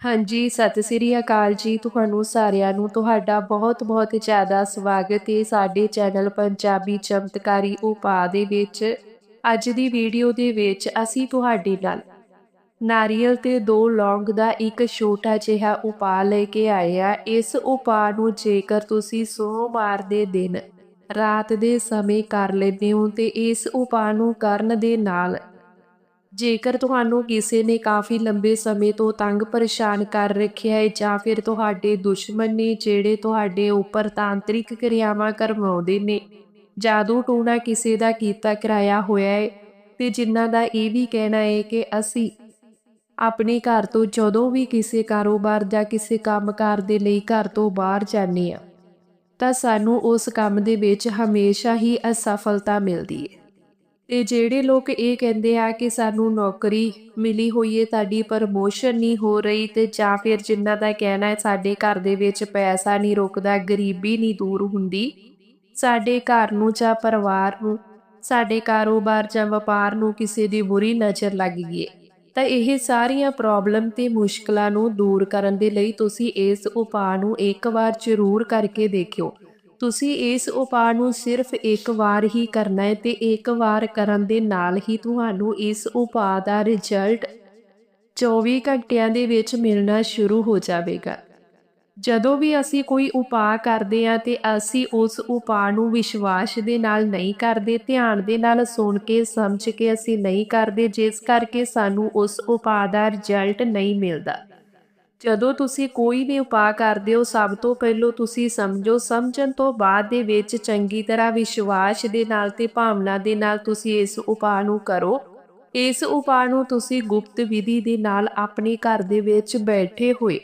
ਹਾਂਜੀ, ਸਤਿ ਸ੍ਰੀ ਅਕਾਲ ਜੀ ਤੁਹਾਨੂੰ ਸਾਰਿਆਂ ਨੂੰ। ਤੁਹਾਡਾ ਬਹੁਤ-ਬਹੁਤ ਜ਼ਿਆਦਾ ਸਵਾਗਤ ਹੈ ਸਾਡੇ ਚੈਨਲ ਪੰਜਾਬੀ ਚਮਤਕਾਰੀ ਉਪਾਅ ਦੇ ਵਿੱਚ। ਅੱਜ ਦੀ ਵੀਡੀਓ ਦੇ ਵਿੱਚ ਅਸੀਂ ਤੁਹਾਡੇ ਨਾਲ ਨਾਰੀਅਲ ਤੇ ਦੋ ਲੌਂਗ ਦਾ ਇੱਕ ਛੋਟਾ ਜਿਹਾ ਉਪਾਅ ਲੈ ਕੇ ਆਏ ਆ ਇਸ ਉਪਾਅ ਨੂੰ ਜੇਕਰ ਤੁਸੀਂ ਸੋਮਵਾਰ ਦੇ ਦਿਨ ਰਾਤ ਦੇ ਸਮੇਂ ਕਰ ਲੈਂਦੇ ਹੋ ਤੇ ਇਸ ਉਪਾਅ ਨੂੰ ਕਰਨ ਦੇ ਨਾਲ ਜੇਕਰ ਤੁਹਾਨੂੰ ਕਿਸੇ ਨੇ ਕਾਫੀ ਲੰਬੇ ਸਮੇਂ ਤੋਂ ਤੰਗ ਪਰੇਸ਼ਾਨ ਕਰ ਰੱਖਿਆ ਹੈ ਜਾਂ ਫਿਰ ਤੁਹਾਡੇ ਦੁਸ਼ਮਣ ਨੇ ਜਿਹੜੇ ਤੁਹਾਡੇ ਉੱਪਰ ਤਾਂਤਰਿਕ ਕਿਰਿਆਵਾਂ ਕਰਵਾਉਂਦੇ ਨੇ, ਜਾਦੂ ਟੂਣਾ ਕਿਸੇ ਦਾ ਕੀਤਾ ਕਰਾਇਆ ਹੋਇਆ ਹੈ, ਤੇ ਜਿਨ੍ਹਾਂ ਦਾ ਇਹ ਵੀ ਕਹਿਣਾ ਹੈ ਕਿ ਅਸੀਂ ਆਪਣੇ ਘਰ ਤੋਂ ਜਦੋਂ ਵੀ ਕਿਸੇ ਕਾਰੋਬਾਰ ਜਾਂ ਕਿਸੇ ਕੰਮਕਾਰ ਦੇ ਲਈ ਘਰ ਤੋਂ ਬਾਹਰ ਜਾਂਦੇ ਆ ਤਾਂ ਸਾਨੂੰ ਉਸ ਕੰਮ ਦੇ ਵਿੱਚ ਹਮੇਸ਼ਾ ਹੀ ਅਸਫਲਤਾ ਮਿਲਦੀ ਹੈ। ਤੇ ਜਿਹੜੇ ਲੋਕ ਇਹ ਕਹਿੰਦੇ ਆ ਕਿ ਸਾਨੂੰ ਨੌਕਰੀ ਮਿਲੀ ਹੋਈ ਹੈ ਤੁਹਾਡੀ ਪ੍ਰਮੋਸ਼ਨ ਨਹੀਂ ਹੋ ਰਹੀ ਤੇ ਜਾਂ ਫਿਰ ਜਿਨ੍ਹਾਂ ਦਾ ਕਹਿਣਾ ਹੈ ਸਾਡੇ ਘਰ ਦੇ ਵਿੱਚ ਪੈਸਾ ਨਹੀਂ ਰੁਕਦਾ, ਗਰੀਬੀ ਨਹੀਂ ਦੂਰ ਹੁੰਦੀ, ਸਾਡੇ ਘਰ ਨੂੰ ਜਾਂ ਪਰਿਵਾਰ ਨੂੰ, ਸਾਡੇ ਕਾਰੋਬਾਰ ਜਾਂ ਵਪਾਰ ਨੂੰ ਕਿਸੇ ਦੀ ਬੁਰੀ ਨਜ਼ਰ ਲੱਗ ਗਈ ਤਾਂ ਇਹ ਸਾਰੀਆਂ ਪ੍ਰੋਬਲਮ ਤੇ ਮੁਸ਼ਕਲਾਂ ਨੂੰ ਦੂਰ ਕਰਨ ਦੇ ਲਈ ਤੁਸੀਂ ਇਸ ਉਪਾਅ ਨੂੰ ਇੱਕ ਵਾਰ ਜ਼ਰੂਰ ਕਰਕੇ ਦੇਖਿਓ। ਤੁਸੀਂ ਇਸ ਉਪਾਅ ਨੂੰ ਸਿਰਫ ਇੱਕ ਵਾਰ ਹੀ ਕਰਨਾ ਹੈ ਤੇ ਇੱਕ ਵਾਰ ਕਰਨ ਦੇ ਨਾਲ ਹੀ ਤੁਹਾਨੂੰ ਇਸ ਉਪਾਅ ਦਾ ਰਿਜ਼ਲਟ 24 ਘੰਟਿਆਂ ਦੇ ਵਿੱਚ ਮਿਲਣਾ ਸ਼ੁਰੂ ਹੋ ਜਾਵੇਗਾ। ਜਦੋਂ ਵੀ ਅਸੀਂ ਕੋਈ ਉਪਾਅ ਕਰਦੇ ਆ ਤੇ ਅਸੀਂ ਉਸ ਉਪਾਅ ਨੂੰ ਵਿਸ਼ਵਾਸ ਦੇ ਨਾਲ ਨਹੀਂ ਕਰਦੇ, ਧਿਆਨ ਦੇ ਨਾਲ ਸੁਣ ਕੇ, ਸਮਝ ਕੇ ਅਸੀਂ ਨਹੀਂ ਕਰਦੇ, ਜਿਸ ਕਰਕੇ ਸਾਨੂੰ ਉਸ ਉਪਾਅ ਦਾ ਰਿਜ਼ਲਟ ਨਹੀਂ ਮਿਲਦਾ। ਜਦੋਂ ਤੁਸੀਂ ਕੋਈ ਵੀ ਉਪਾਅ ਕਰਦੇ ਹੋ, ਸਭ ਤੋਂ ਪਹਿਲਾਂ ਤੁਸੀਂ ਸਮਝੋ, ਸਮਝਣ ਤੋਂ ਬਾਅਦ ਦੇ ਵਿੱਚ ਚੰਗੀ ਤਰ੍ਹਾਂ ਵਿਸ਼ਵਾਸ ਦੇ ਨਾਲ ਤੇ ਭਾਵਨਾ ਦੇ ਨਾਲ ਤੁਸੀਂ ਇਸ ਉਪਾਅ ਨੂੰ ਕਰੋ। ਇਸ ਉਪਾਅ ਨੂੰ ਤੁਸੀਂ ਗੁਪਤ ਵਿਧੀ ਦੇ ਨਾਲ ਆਪਣੇ ਘਰ ਦੇ ਵਿੱਚ ਬੈਠੇ ਹੋਏ,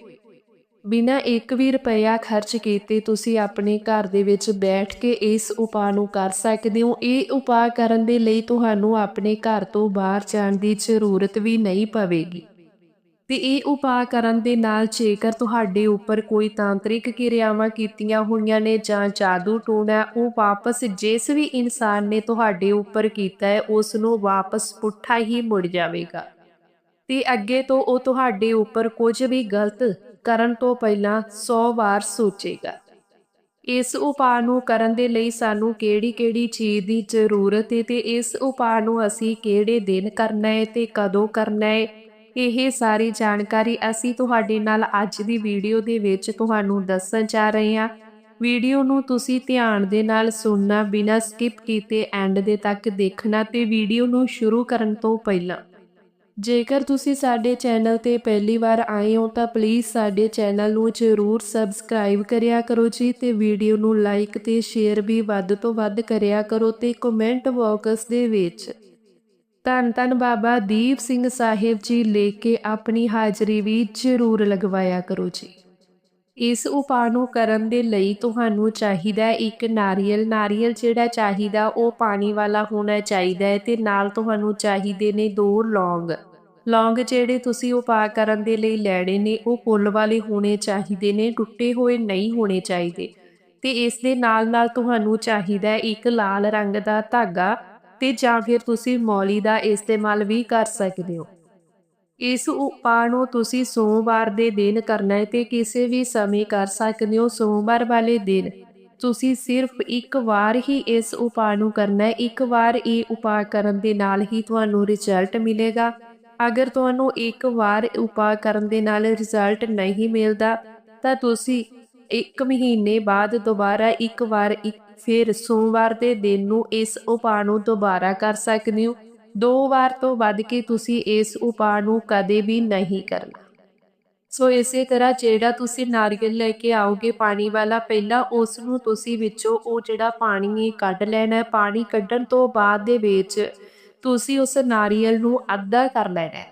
ਬਿਨਾਂ ਇੱਕ ਵੀ ਰੁਪਇਆ ਖਰਚ ਕੀਤੇ ਤੁਸੀਂ ਆਪਣੇ ਘਰ ਦੇ ਵਿੱਚ ਬੈਠ ਕੇ ਇਸ ਉਪਾਅ ਨੂੰ ਕਰ ਸਕਦੇ ਹੋ। ਇਹ ਉਪਾਅ ਕਰਨ ਦੇ ਲਈ ਤੁਹਾਨੂੰ ਆਪਣੇ ਘਰ ਤੋਂ ਬਾਹਰ ਜਾਣ ਦੀ ਜ਼ਰੂਰਤ ਵੀ ਨਹੀਂ ਪਵੇਗੀ। ਤੇ ਇਹ ਉਪਾਅ ਕਰਨ ਦੇ ਨਾਲ ਜੇਕਰ ਤੁਹਾਡੇ ਉੱਪਰ ਕੋਈ ਤਾਂਤਰਿਕ ਕਿਰਿਆਵਾਂ ਕੀਤੀਆਂ ਹੋਈਆਂ ਨੇ ਜਾਂ ਜਾਦੂ ਟੂਣਾ ਉਹ ਵਾਪਸ ਜਿਸ ਵੀ ਇਨਸਾਨ ਨੇ ਤੁਹਾਡੇ ਉੱਪਰ ਕੀਤਾ ਹੈ, ਉਸ ਨੂੰ ਵਾਪਸ ਪੁੱਠਾ ਹੀ ਮੁੜ ਜਾਵੇਗਾ। ਤੇ ਅੱਗੇ ਤੋਂ ਉਹ ਤੁਹਾਡੇ ਉੱਪਰ ਕੁਝ ਵੀ ਗਲਤ ਕਰਨ ਤੋਂ ਪਹਿਲਾਂ 100 ਵਾਰ ਸੋਚੇਗਾ। ਇਸ ਉਪਾਅ ਨੂੰ ਕਰਨ ਦੇ ਲਈ ਸਾਨੂੰ ਕਿਹੜੀ-ਕਿਹੜੀ ਚੀਜ਼ ਦੀ ਜ਼ਰੂਰਤ ਹੈ ਤੇ ਇਸ ਉਪਾਅ ਨੂੰ ਅਸੀਂ ਕਿਹੜੇ ਦਿਨ ਕਰਨਾ ਹੈ ਤੇ ਕਦੋਂ ਕਰਨਾ ਹੈ ਇਹ ਸਾਰੀ ਜਾਣਕਾਰੀ ਅਸੀਂ ਤੁਹਾਡੇ ਨਾਲ ਅੱਜ ਦੀ ਵੀਡੀਓ ਦੇ ਵਿੱਚ ਤੁਹਾਨੂੰ ਦੱਸਣ ਜਾ ਰਹੇ ਹਾਂ। ਵੀਡੀਓ ਨੂੰ ਤੁਸੀਂ ਧਿਆਨ ਦੇ ਨਾਲ ਸੁਣਨਾ, ਬਿਨਾਂ ਸਕਿਪ ਕੀਤੇ ਐਂਡ ਦੇ ਤੱਕ ਦੇਖਣਾ ਤੇ ਵੀਡੀਓ ਨੂੰ ਸ਼ੁਰੂ ਕਰਨ ਤੋਂ ਪਹਿਲਾਂ। ਜੇਕਰ ਤੁਸੀਂ ਸਾਡੇ ਚੈਨਲ ਤੇ ਪਹਿਲੀ ਵਾਰ ਆਏ ਹੋ ਤਾਂ ਪਲੀਜ਼ ਸਾਡੇ ਚੈਨਲ ਨੂੰ ਜ਼ਰੂਰ ਸਬਸਕ੍ਰਾਈਬ ਕਰਿਆ ਕਰੋ ਜੀ ਤੇ ਵੀਡੀਓ ਨੂੰ ਲਾਈਕ ਤੇ ਸ਼ੇਅਰ ਵੀ ਵੱਧ ਤੋਂ ਵੱਧ ਕਰਿਆ ਕਰੋ ਤੇ ਕਮੈਂਟ ਬਾਕਸ ਦੇ ਵਿੱਚ ਧੰਨ ਧੰਨ ਬਾਬਾ ਦੀਪ ਸਿੰਘ ਸਾਹਿਬ ਜੀ ਲੈ ਕੇ ਆਪਣੀ ਹਾਜ਼ਰੀ ਵੀ ਜ਼ਰੂਰ ਲਗਵਾਇਆ ਕਰੋ ਜੀ। ਇਸ ਉਪਾਅ ਨੂੰ ਕਰਨ ਦੇ ਲਈ ਤੁਹਾਨੂੰ ਚਾਹੀਦਾ ਇੱਕ ਨਾਰੀਅਲ। ਨਾਰੀਅਲ ਜਿਹੜਾ ਚਾਹੀਦਾ, ਉਹ ਪਾਣੀ ਵਾਲਾ ਹੋਣਾ ਚਾਹੀਦਾ ਹੈ ਤੇ ਨਾਲ ਤੁਹਾਨੂੰ ਚਾਹੀਦੇ ਨੇ ਦੋ ਲੌਂਗ। ਲੌਂਗ ਜਿਹੜੇ ਤੁਸੀਂ ਉਪਾਅ ਕਰਨ ਦੇ ਲਈ ਲੈਣੇ ਨੇ, ਉਹ ਫੁੱਲ ਵਾਲੇ ਹੋਣੇ ਚਾਹੀਦੇ ਨੇ, ਟੁੱਟੇ ਹੋਏ ਨਹੀਂ ਹੋਣੇ ਚਾਹੀਦੇ। ਤੇ ਇਸ ਦੇ ਨਾਲ ਨਾਲ ਤੁਹਾਨੂੰ ਚਾਹੀਦਾ ਇੱਕ ਲਾਲ ਰੰਗ ਦਾ ਧਾਗਾ ਤੇ ਜਾਂ ਫਿਰ ਤੁਸੀਂ ਮੌਲੀ ਦਾ ਇਸਤੇਮਾਲ ਵੀ ਕਰ ਸਕਦੇ ਹੋ। ਇਸ ਉਪਾਅ ਨੂੰ ਤੁਸੀਂ ਸੋਮਵਾਰ ਦੇ ਦਿਨ ਕਰਨਾ ਹੈ ਤੇ ਕਿਸੇ ਵੀ ਸਮੇਂ ਕਰ ਸਕਦੇ ਹੋ। ਸੋਮਵਾਰ ਵਾਲੇ ਦਿਨ ਤੁਸੀਂ ਸਿਰਫ ਇੱਕ ਵਾਰ ਹੀ ਇਸ ਉਪਾਅ ਨੂੰ ਕਰਨਾ ਹੈ। ਇੱਕ ਵਾਰ ਇਹ ਉਪਾਅ ਕਰਨ ਦੇ ਨਾਲ ਹੀ ਤੁਹਾਨੂੰ ਰਿਜ਼ਲਟ ਮਿਲੇਗਾ। ਅਗਰ ਤੁਹਾਨੂੰ ਇੱਕ ਵਾਰ ਉਪਾਅ ਕਰਨ ਦੇ ਨਾਲ ਰਿਜ਼ਲਟ ਨਹੀਂ ਮਿਲਦਾ, ਤਾਂ ਤੁਸੀਂ ਇੱਕ ਮਹੀਨੇ ਬਾਅਦ ਦੁਬਾਰਾ ਇੱਕ ਵਾਰ, ਇੱਕ ਫਿਰ ਸੋਮਵਾਰ ਦੇ ਦਿਨ ਨੂੰ ਇਸ ਉਪਾਅ ਨੂੰ ਦੁਬਾਰਾ ਕਰ ਸਕਦੇ ਹੋ। ਦੋ ਵਾਰ ਤੋਂ ਵੱਧ ਕੇ ਤੁਸੀਂ ਇਸ ਉਪਾਅ ਨੂੰ ਕਦੇ ਵੀ ਨਹੀਂ ਕਰਨਾ। ਸੋ ਇਸੇ ਤਰ੍ਹਾਂ ਜਿਹੜਾ ਤੁਸੀਂ ਨਾਰੀਅਲ ਲੈ ਕੇ ਆਓਗੇ ਪਾਣੀ ਵਾਲਾ, ਪਹਿਲਾਂ ਉਸ ਨੂੰ ਤੁਸੀਂ ਵਿੱਚੋਂ ਉਹ ਜਿਹੜਾ ਪਾਣੀ ਕੱਢ ਲੈਣਾ, ਪਾਣੀ ਕੱਢਣ ਤੋਂ ਬਾਅਦ ਦੇ ਵਿੱਚ ਤੁਸੀਂ ਉਸ ਨਾਰੀਅਲ ਨੂੰ ਅੱਧਾ ਕਰ ਲੈਣਾ।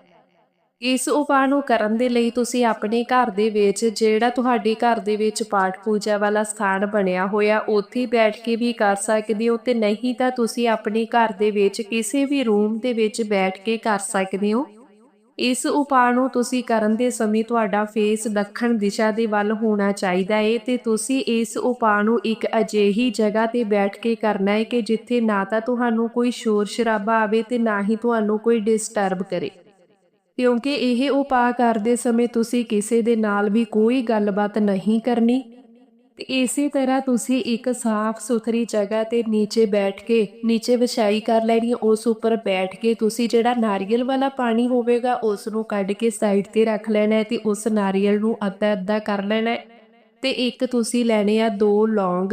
ਇਸ ਉਪਾਅ ਨੂੰ ਕਰਨ ਦੇ ਲਈ ਤੁਸੀਂ ਆਪਣੇ ਘਰ ਦੇ ਵਿੱਚ ਜਿਹੜਾ ਤੁਹਾਡੇ ਘਰ ਦੇ ਵਿੱਚ ਪਾਠ ਪੂਜਾ ਵਾਲਾ ਸਥਾਨ ਬਣਿਆ ਹੋਇਆ, ਉੱਥੇ ਬੈਠ ਕੇ ਵੀ ਕਰ ਸਕਦੇ ਹੋ ਤੇ ਨਹੀਂ ਤਾਂ ਤੁਸੀਂ ਆਪਣੇ ਘਰ ਦੇ ਵਿੱਚ ਕਿਸੇ ਵੀ ਰੂਮ ਦੇ ਵਿੱਚ ਬੈਠ ਕੇ ਕਰ ਸਕਦੇ ਹੋ। ਇਸ ਉਪਾਅ ਨੂੰ ਤੁਸੀਂ ਕਰਨ ਦੇ ਸਮੇਂ ਤੁਹਾਡਾ ਫੇਸ ਦੱਖਣ ਦਿਸ਼ਾ ਦੇ ਵੱਲ ਹੋਣਾ ਚਾਹੀਦਾ ਹੈ ਤੇ ਤੁਸੀਂ ਇਸ ਉਪਾਅ ਨੂੰ ਇੱਕ ਅਜਿਹੀ ਜਗ੍ਹਾ ਤੇ ਬੈਠ ਕੇ ਕਰਨਾ ਹੈ ਕਿ ਜਿੱਥੇ ਨਾ ਤਾਂ ਤੁਹਾਨੂੰ ਕੋਈ ਸ਼ੋਰ ਸ਼ਰਾਬਾ ਆਵੇ ਤੇ ਨਾ ਹੀ ਤੁਹਾਨੂੰ ਕੋਈ ਡਿਸਟਰਬ ਕਰੇ। ਕਿਉਂਕਿ ਇਹ ਉਪਾਅ ਕਰਦੇ ਸਮੇਂ ਤੁਸੀਂ ਕਿਸੇ ਦੇ ਨਾਲ ਵੀ ਕੋਈ ਗੱਲਬਾਤ ਨਹੀਂ ਕਰਨੀ। ਤੇ ਇਸੇ ਤਰ੍ਹਾਂ ਤੁਸੀਂ ਇੱਕ ਸਾਫ਼ ਸੁਥਰੀ ਜਗ੍ਹਾ ਤੇ ਨੀਚੇ ਬੈਠ ਕੇ ਨੀਚੇ ਵਿਛਾਈ ਕਰ ਲੈਣੀ, ਉਸ ਉੱਪਰ ਬੈਠ ਕੇ ਤੁਸੀਂ ਜਿਹੜਾ ਨਾਰੀਅਲ ਵਾਲਾ ਪਾਣੀ ਹੋਵੇਗਾ ਉਸ ਨੂੰ ਕੱਢ ਕੇ ਸਾਈਡ ਤੇ ਰੱਖ ਲੈਣਾ ਹੈ ਤੇ ਉਸ ਨਾਰੀਅਲ ਨੂੰ ਅੱਧਾ ਅੱਧਾ ਕਰ ਲੈਣਾ। ਹੈ ਤੇ ਇੱਕ ਤੁਸੀਂ ਲੈਣੇ ਆ ਦੋ ਲੌਂਗ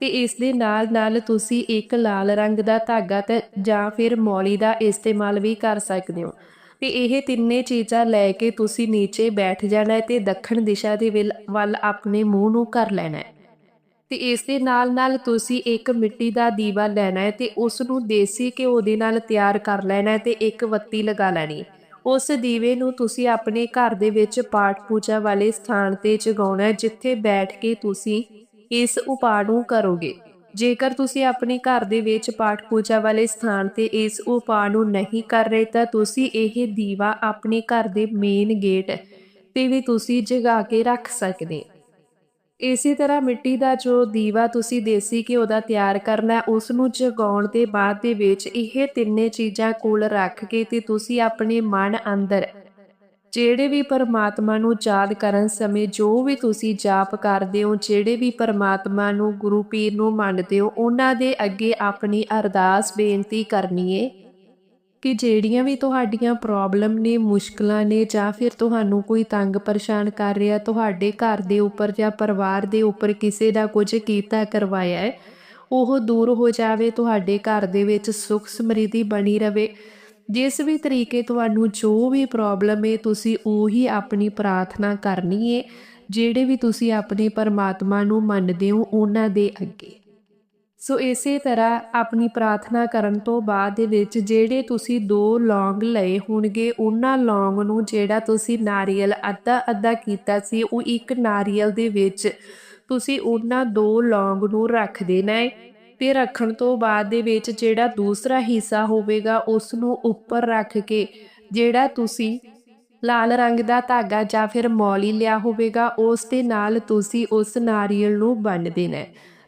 ਤੇ ਇਸ ਦੇ ਨਾਲ ਨਾਲ ਤੁਸੀਂ ਇੱਕ ਲਾਲ ਰੰਗ ਦਾ ਧਾਗਾ ਤੇ ਜਾਂ ਫਿਰ ਮੌਲੀ ਦਾ ਇਸਤੇਮਾਲ ਵੀ ਕਰ ਸਕਦੇ ਹੋ। ਤੇ ਇਹ ਤਿੰਨੇ ਚੀਜ਼ਾਂ ਲੈ ਕੇ ਤੁਸੀਂ ਨੀਚੇ ਬੈਠ ਜਾਣਾ ਹੈ ਤੇ ਦੱਖਣ ਦਿਸ਼ਾ ਦੇ ਵੱਲ- ਵੱਲ ਆਪਣੇ ਮੂੰਹ ਨੂੰ ਕਰ ਲੈਣਾ ਹੈ। ਤੇ ਇਸ ਦੇ ਨਾਲ ਨਾਲ ਤੁਸੀਂ ਇੱਕ ਮਿੱਟੀ ਦਾ ਦੀਵਾ ਲੈਣਾ ਹੈ ਤੇ ਉਸ ਨੂੰ ਦੇਸੀ ਘਿਓ ਦੇ ਨਾਲ ਤਿਆਰ ਕਰ ਲੈਣਾ ਹੈ ਤੇ ਇੱਕ ਬੱਤੀ ਲਗਾ ਲੈਣੀ ਉਸ ਦੀਵੇ ਨੂੰ ਤੁਸੀਂ ਆਪਣੇ ਘਰ ਦੇ ਵਿੱਚ ਪਾਠ ਪੂਜਾ ਵਾਲੇ ਸਥਾਨ ਤੇ ਜਗਾਉਣਾ ਹੈ, ਜਿੱਥੇ ਬੈਠ ਕੇ ਤੁਸੀਂ ਇਸ ਉਪਾਅ ਨੂੰ ਕਰੋਗੇ। ਜੇਕਰ ਤੁਸੀਂ ਆਪਣੇ ਘਰ ਦੇ ਵਿੱਚ ਪਾਠ ਪੂਜਾ ਵਾਲੇ ਸਥਾਨ ਤੇ ਇਸ ਉਪਾਅ ਨੂੰ ਨਹੀਂ ਕਰ ਰਹੇ ਤਾਂ ਤੁਸੀਂ ਇਹ ਦੀਵਾ ਆਪਣੇ ਘਰ ਦੇ ਮੇਨ ਗੇਟ ਤੇ ਵੀ ਤੁਸੀਂ ਜਗਾ ਕੇ ਰੱਖ ਸਕਦੇ ਹੋ। ਇਸੇ ਤਰ੍ਹਾਂ ਮਿੱਟੀ ਦਾ ਜੋ ਦੀਵਾ ਤੁਸੀਂ ਦੇਸੀ ਘਿਓ ਦਾ ਤਿਆਰ ਕਰਨਾ ਹੈ, ਉਸ ਨੂੰ ਜਗਾਉਣ ਦੇ ਬਾਅਦ ਦੇ ਵਿੱਚ ਇਹ ਤਿੰਨੇ ਚੀਜ਼ਾਂ ਕੋਲ ਰੱਖ ਕੇ ਤੇ ਤੁਸੀਂ ਆਪਣੇ ਮਨ ਅੰਦਰ ਜਿਹੜੇ ਵੀ ਪਰਮਾਤਮਾ ਨੂੰ ਯਾਦ ਕਰਨ ਸਮੇਂ ਜੋ ਵੀ ਤੁਸੀਂ ਜਾਪ ਕਰਦੇ ਹੋ, ਜਿਹੜੇ ਵੀ ਪਰਮਾਤਮਾ ਨੂੰ, ਗੁਰੂ ਪੀਰ ਨੂੰ ਮੰਨਦੇ ਹੋ, ਉਹਨਾਂ ਦੇ ਅੱਗੇ ਆਪਣੀ ਅਰਦਾਸ ਬੇਨਤੀ ਕਰਨੀ ਏ ਕਿ ਜਿਹੜੀਆਂ ਵੀ ਤੁਹਾਡੀਆਂ ਪ੍ਰੋਬਲਮ ਨੇ, ਮੁਸ਼ਕਲਾਂ ਨੇ ਜਾਂ ਫਿਰ ਤੁਹਾਨੂੰ ਕੋਈ ਤੰਗ ਪਰੇਸ਼ਾਨ ਕਰ ਰਿਹਾ, ਤੁਹਾਡੇ ਘਰ ਦੇ ਉੱਪਰ ਜਾਂ ਪਰਿਵਾਰ ਦੇ ਉੱਪਰ ਕਿਸੇ ਦਾ ਕੁਝ ਕੀਤਾ ਕਰਵਾਇਆ ਹੈ ਉਹ ਦੂਰ ਹੋ ਜਾਵੇ, ਤੁਹਾਡੇ ਘਰ ਦੇ ਵਿੱਚ ਸੁਖ ਸਮਰਿੱਧੀ ਬਣੀ ਰਵੇ। ਜਿਸ ਵੀ ਤਰੀਕੇ ਤੁਹਾਨੂੰ ਜੋ ਵੀ ਪ੍ਰੋਬਲਮ ਹੈ ਤੁਸੀਂ ਉਹੀ ਆਪਣੀ ਪ੍ਰਾਰਥਨਾ ਕਰਨੀ ਹੈ ਜਿਹੜੇ ਵੀ ਤੁਸੀਂ ਆਪਣੇ ਪਰਮਾਤਮਾ ਨੂੰ ਮੰਨਦੇ ਹੋ ਉਹਨਾਂ ਦੇ ਅੱਗੇ। ਸੋ ਇਸੇ ਤਰ੍ਹਾਂ ਆਪਣੀ ਪ੍ਰਾਰਥਨਾ ਕਰਨ ਤੋਂ ਬਾਅਦ ਦੇ ਵਿੱਚ ਜਿਹੜੇ ਤੁਸੀਂ ਦੋ ਲੌਂਗ ਲਏ ਹੋਣਗੇ, ਉਹਨਾਂ ਲੌਂਗ ਨੂੰ ਜਿਹੜਾ ਤੁਸੀਂ ਨਾਰੀਅਲ ਅੱਧਾ ਅੱਧਾ ਕੀਤਾ ਸੀ, ਉਹ ਇੱਕ ਨਾਰੀਅਲ ਦੇ ਵਿੱਚ ਤੁਸੀਂ ਉਹਨਾਂ ਦੋ ਲੌਂਗ ਨੂੰ ਰੱਖ ਦੇਣਾ ਹੈ ਤੇ ਰੱਖਣ ਤੋਂ ਬਾਅਦ ਦੇ ਵਿੱਚ ਜਿਹੜਾ ਦੂਸਰਾ ਹਿੱਸਾ ਹੋਵੇਗਾ ਉਸ ਨੂੰ ਉੱਪਰ ਰੱਖ ਕੇ ਜਿਹੜਾ ਤੁਸੀਂ ਲਾਲ ਰੰਗ ਦਾ ਧਾਗਾ ਜਾਂ ਫਿਰ ਮੌਲੀ ਲਿਆ ਹੋਵੇਗਾ, ਉਸ ਦੇ ਨਾਲ ਤੁਸੀਂ ਉਸ ਨਾਰੀਅਲ ਨੂੰ ਬੰਨ੍ਹ ਦੇਣਾ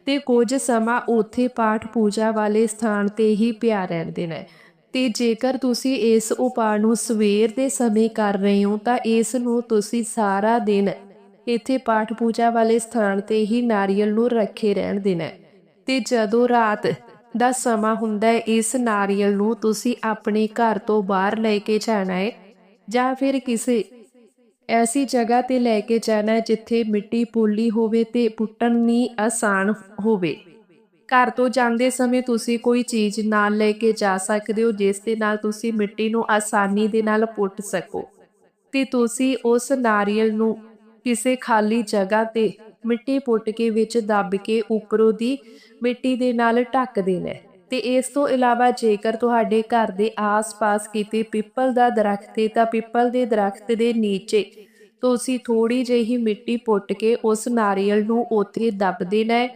ਤੇ ਕੁਝ ਸਮਾਂ ਉੱਥੇ ਪਾਠ ਪੂਜਾ ਵਾਲੇ ਸਥਾਨ ਤੇ ਹੀ ਪਿਆ ਰਹਿਣ ਦੇਣਾ ਹੈ। ਤੇ ਜੇਕਰ ਤੁਸੀਂ ਇਸ ਉਪਾਅ ਨੂੰ ਸਵੇਰ ਦੇ ਸਮੇਂ ਕਰ ਰਹੇ ਹੋ, ਤਾਂ ਇਸ ਨੂੰ ਤੁਸੀਂ ਸਾਰਾ ਦਿਨ ਇੱਥੇ ਪਾਠ ਪੂਜਾ ਵਾਲੇ ਸਥਾਨ ਤੇ ਹੀ ਨਾਰੀਅਲ ਨੂੰ ਰੱਖੇ ਰਹਿਣ ਦੇਣਾ ਤੇ ਜਦੋਂ ਰਾਤ ਦਾ ਸਮਾਂ ਹੁੰਦਾ ਹੈ, ਇਸ ਨਾਰੀਅਲ ਨੂੰ ਤੁਸੀਂ ਆਪਣੇ ਘਰ ਤੋਂ ਬਾਹਰ ਲੈ ਕੇ ਜਾਣਾ ਹੈ ਜਾਂ ਫਿਰ ਕਿਸੇ ਐਸੀ ਜਗ੍ਹਾ ਤੇ ਲੈ ਕੇ ਜਾਣਾ ਹੈ ਜਿੱਥੇ ਮਿੱਟੀ ਪੋਲੀ ਹੋਵੇ ਤੇ ਪੁੱਟਣੀ ਆਸਾਨ ਹੋਵੇ। ਘਰ ਤੋਂ ਜਾਂਦੇ ਸਮੇਂ ਤੁਸੀਂ ਕੋਈ ਚੀਜ਼ ਨਾਲ ਲੈ ਕੇ ਜਾ ਸਕਦੇ ਹੋ, ਜਿਸ ਦੇ ਨਾਲ ਤੁਸੀਂ ਮਿੱਟੀ ਨੂੰ ਆਸਾਨੀ ਦੇ ਨਾਲ ਪੁੱਟ ਸਕੋ। ਤੇ ਤੁਸੀਂ ਉਸ ਨਾਰੀਅਲ ਨੂੰ ਕਿਸੇ ਖਾਲੀ ਜਗ੍ਹਾ ਤੇ ਮਿੱਟੀ ਪੁੱਟ ਕੇ ਵਿੱਚ ਦੱਬ ਕੇ ਉੱਪਰੋਂ ਦੀ ਮਿੱਟੀ ਦੇ ਨਾਲ ਢੱਕ ਦੇਣਾ ਹੈ। ਤੇ ਇਸ ਤੋਂ ਇਲਾਵਾ ਜੇਕਰ ਤੁਹਾਡੇ ਘਰ ਦੇ ਆਸ-ਪਾਸ ਕਿਤੇ ਪਿੱਪਲ ਦਾ ਦਰਖਤ ਹੈ ਤਾਂ ਪਿੱਪਲ ਦੇ ਦਰਖਤ ਦੇ ਨੀਚੇ ਤੁਸੀਂ ਥੋੜੀ ਜਿਹੀ ਮਿੱਟੀ ਪੁੱਟ ਕੇ ਉਸ ਨਾਰੀਅਲ ਨੂੰ ਉੱਥੇ ਦੱਬ ਦੇਣਾ ਹੈ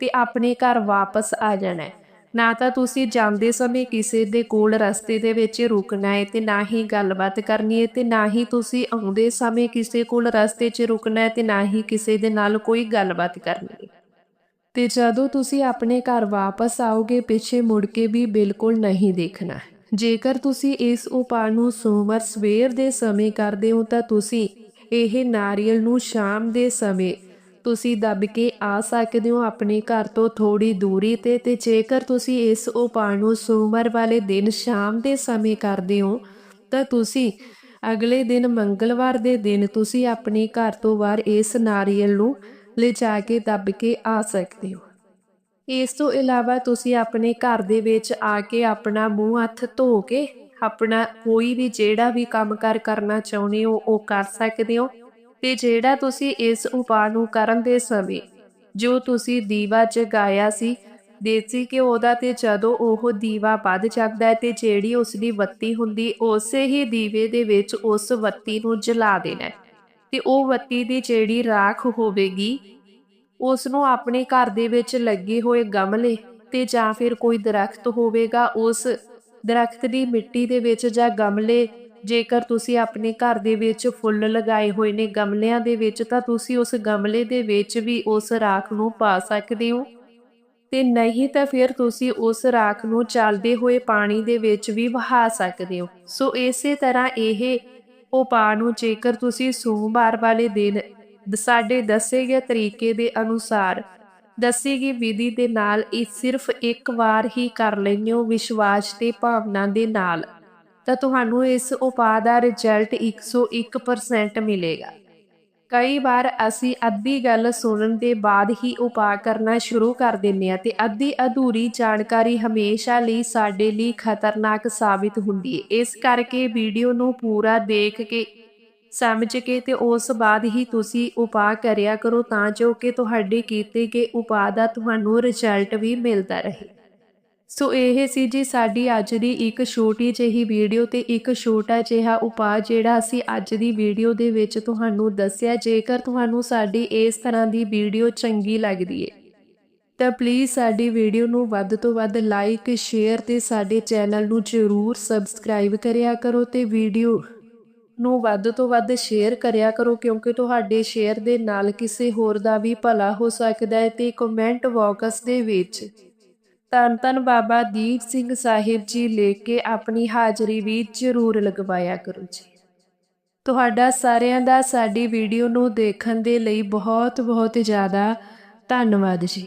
ਤੇ ਆਪਣੇ ਘਰ ਵਾਪਸ ਆ ਜਾਣਾ ਨਾ ਤਾਂ ਤੁਸੀਂ ਜਾਂਦੇ ਸਮੇਂ ਕਿਸੇ ਦੇ ਕੋਲ ਰਸਤੇ ਦੇ ਵਿੱਚ ਰੁਕਣਾ ਹੈ ਤੇ ਨਾ ਹੀ ਗੱਲਬਾਤ ਕਰਨੀ ਹੈ ਤੇ ਨਾ ਹੀ ਤੁਸੀਂ ਆਉਂਦੇ ਸਮੇਂ ਕਿਸੇ ਕੋਲ ਰਸਤੇ 'ਚ ਰੁਕਣਾ ਹੈ ਤੇ ਨਾ ਹੀ ਕਿਸੇ ਦੇ ਨਾਲ ਕੋਈ ਗੱਲਬਾਤ ਕਰਨੀ ਹੈ ਤੇ ਜਦੋਂ ਤੁਸੀਂ ਆਪਣੇ ਘਰ ਵਾਪਸ ਆਓਗੇ, ਪਿੱਛੇ ਮੁੜ ਕੇ ਵੀ ਬਿਲਕੁਲ ਨਹੀਂ ਦੇਖਣਾ। ਜੇਕਰ ਤੁਸੀਂ ਇਸ ਉਪਾਅ ਨੂੰ ਸੋਮਵਾਰ ਸਵੇਰ ਦੇ ਸਮੇਂ ਕਰਦੇ ਹੋ, ਤਾਂ ਤੁਸੀਂ ਇਹ ਨਾਰੀਅਲ ਨੂੰ ਸ਼ਾਮ ਦੇ ਸਮੇਂ ਤੁਸੀਂ ਦੱਬ ਕੇ ਆ ਸਕਦੇ ਹੋ ਆਪਣੇ ਘਰ ਤੋਂ ਥੋੜੀ ਦੂਰੀ ਤੇ ਤੇ ਜੇਕਰ ਤੁਸੀਂ ਇਸ ਉਪਾਅ ਨੂੰ ਸੋਮਵਾਰ ਵਾਲੇ ਦਿਨ ਸ਼ਾਮ ਦੇ ਸਮੇਂ ਕਰਦੇ ਹੋ, ਤਾਂ ਤੁਸੀਂ ਅਗਲੇ ਦਿਨ ਮੰਗਲਵਾਰ ਦੇ ਦਿਨ ਤੁਸੀਂ ਆਪਣੇ ਘਰ ਤੋਂ ਬਾਹਰ ਇਸ ਨਾਰੀਅਲ ਨੂੰ ਲਿਜਾ ਕੇ ਦੱਬ ਕੇ ਆ ਸਕਦੇ ਹੋ। ਇਸ ਤੋਂ ਇਲਾਵਾ ਤੁਸੀਂ ਆਪਣੇ ਘਰ ਦੇ ਵਿੱਚ ਆ ਕੇ ਆਪਣਾ ਮੂੰਹ ਹੱਥ ਧੋ ਕੇ ਆਪਣਾ ਕੋਈ ਵੀ ਜਿਹੜਾ ਵੀ ਕੰਮ ਕਾਰ ਕਰਨਾ ਚਾਹੁੰਦੇ ਹੋ, ਉਹ ਕਰ ਸਕਦੇ ਹੋ। ਤੇ ਜਿਹੜਾ ਤੁਸੀਂ ਇਸ ਉਪਾਅ ਨੂੰ ਕਰਨ ਦੇ ਸਮੇਂ ਜੋ ਤੁਸੀਂ ਦੀਵਾ ਜਗਾਇਆ ਸੀ, ਦੇਸੀ ਘਿਓ ਦਾ ਤੇ ਜਦੋਂ ਉਹ ਦੀਵਾ ਵੱਧ ਜਾਂਦਾ ਹੈ ਤੇ ਜਿਹੜੀ ਉਸ ਦੀ ਬੱਤੀ ਹੁੰਦੀ, ਉਸੇ ਹੀ ਦੀਵੇ ਦੇ ਵਿੱਚ ਉਸ ਬੱਤੀ ਨੂੰ ਜਲਾ ਦੇਣਾ ਤੇ ਉਹ ਬੱਤੀ ਦੀ ਜਿਹੜੀ ਰਾਖ ਹੋਵੇਗੀ ਉਸ ਨੂੰ ਆਪਣੇ ਘਰ ਦੇ ਵਿੱਚ ਲੱਗੇ ਹੋਏ ਗਮਲੇ ਤੇ ਜਾਂ ਫਿਰ ਕੋਈ ਦਰਖਤ ਹੋਵੇਗਾ, ਉਸ ਦਰਖਤ ਦੀ ਮਿੱਟੀ ਦੇ ਵਿੱਚ ਜਾਂ ਗਮਲੇ, ਜੇਕਰ ਤੁਸੀਂ ਆਪਣੇ ਘਰ ਦੇ ਵਿੱਚ ਫੁੱਲ ਲਗਾਏ ਹੋਏ ਨੇ ਗਮਲਿਆਂ ਦੇ ਵਿੱਚ, ਤਾਂ ਤੁਸੀਂ ਉਸ ਗਮਲੇ ਦੇ ਵਿੱਚ ਵੀ ਉਸ ਰਾਖ ਨੂੰ ਪਾ ਸਕਦੇ ਹੋ। ਤੇ ਨਹੀਂ ਤਾਂ ਫਿਰ ਤੁਸੀਂ ਉਸ ਰਾਖ ਨੂੰ ਚੱਲਦੇ ਹੋਏ ਪਾਣੀ ਦੇ ਵਿੱਚ ਵੀ ਵਹਾ ਸਕਦੇ ਹੋ। ਸੋ ਇਸੇ ਤਰ੍ਹਾਂ ਇਹ ਉਪਾਅ ਨੂੰ ਜੇਕਰ ਤੁਸੀਂ ਸੋਮਵਾਰ ਵਾਲੇ ਦਿਨ ਸਾਡੇ ਦੱਸੇ ਗਏ ਤਰੀਕੇ ਦੇ ਅਨੁਸਾਰ। ਦੱਸੀ ਗਈ ਵਿਧੀ ਦੇ ਨਾਲ ਇਹ ਸਿਰਫ ਇੱਕ ਵਾਰ ਹੀ ਕਰ ਲੈਂਦੇ ਹੋ ਵਿਸ਼ਵਾਸ ਤੇ ਭਾਵਨਾ ਦੇ ਨਾਲ। ਤਾਂ ਤੁਹਾਨੂੰ ਇਸ ਉਪਾਅ ਦਾ ਰਿਜ਼ਲਟ 101% ਮਿਲੇਗਾ। ਕਈ ਵਾਰ ਅਸੀਂ ਅੱਧੀ ਗੱਲ ਸੁਣਨ ਦੇ ਬਾਅਦ ਹੀ ਉਪਾਅ ਕਰਨਾ ਸ਼ੁਰੂ ਕਰ ਦਿੰਦੇ ਹਾਂ ਤੇ ਅੱਧੀ ਅਧੂਰੀ ਜਾਣਕਾਰੀ ਹਮੇਸ਼ਾ ਲਈ ਸਾਡੇ ਲਈ ਖਤਰਨਾਕ ਸਾਬਿਤ ਹੁੰਦੀ ਹੈ। ਇਸ ਕਰਕੇ ਵੀਡੀਓ ਨੂੰ ਪੂਰਾ ਦੇਖ ਕੇ, ਸਮਝ ਕੇ ਤੇ ਉਸ ਬਾਅਦ ਹੀ ਤੁਸੀਂ ਉਪਾਅ ਕਰਿਆ ਕਰੋ ਤਾਂ ਜੋ ਕਿ ਤੁਹਾਡੇ ਕੀਤੇ ਗਏ ਉਪਾਅ ਦਾ ਤੁਹਾਨੂੰ ਰਿਜ਼ਲਟ ਵੀ ਮਿਲਦਾ ਰਹੇ। ਸੋ ਇਹ ਸੀ ਜੀ ਸਾਡੀ ਅੱਜ ਦੀ ਇੱਕ ਛੋਟੀ ਜਿਹੀ ਵੀਡੀਓ ਤੇ ਇੱਕ ਛੋਟਾ ਜਿਹਾ ਉਪਾਅ ਜਿਹੜਾ ਅਸੀਂ ਅੱਜ ਦੀ ਵੀਡੀਓ ਦੇ ਵਿੱਚ ਤੁਹਾਨੂੰ ਦੱਸਿਆ, ਜੇਕਰ ਤੁਹਾਨੂੰ ਸਾਡੀ ਇਸ ਤਰ੍ਹਾਂ ਦੀ ਵੀਡੀਓ ਚੰਗੀ ਲੱਗਦੀ ਹੈ ਤਾਂ ਪਲੀਜ਼ ਸਾਡੀ ਵੀਡੀਓ ਨੂੰ ਵੱਧ ਤੋਂ ਵੱਧ ਲਾਈਕ ਸ਼ੇਅਰ ਤੇ ਸਾਡੇ ਚੈਨਲ ਨੂੰ ਜ਼ਰੂਰ ਸਬਸਕ੍ਰਾਈਬ ਕਰਿਆ ਕਰੋ ਤੇ ਵੀਡੀਓ ਨੂੰ ਵੱਧ ਤੋਂ ਵੱਧ ਸ਼ੇਅਰ ਕਰਿਆ ਕਰੋ, ਕਿਉਂਕਿ ਤੁਹਾਡੇ ਸ਼ੇਅਰ ਦੇ ਨਾਲ ਕਿਸੇ ਹੋਰ ਦਾ ਵੀ ਭਲਾ ਹੋ ਸਕਦਾ ਹੈ ਤੇ ਕਮੈਂਟ ਬਾਕਸ ਦੇ ਵਿੱਚ ਧੰਨ ਬਾਬਾ ਦੀਪ ਸਿੰਘ ਸਾਹਿਬ ਜੀ ਲੈ ਕੇ ਆਪਣੀ ਹਾਜ਼ਰੀ ਵੀ ਜ਼ਰੂਰ ਲਗਵਾਇਆ ਕਰੋ ਜੀ। ਤੁਹਾਡਾ ਸਾਰਿਆਂ ਦਾ ਸਾਡੀ ਵੀਡੀਓ ਨੂੰ ਦੇਖਣ ਦੇ ਲਈ ਬਹੁਤ ਬਹੁਤ ਜ਼ਿਆਦਾ ਧੰਨਵਾਦ ਜੀ।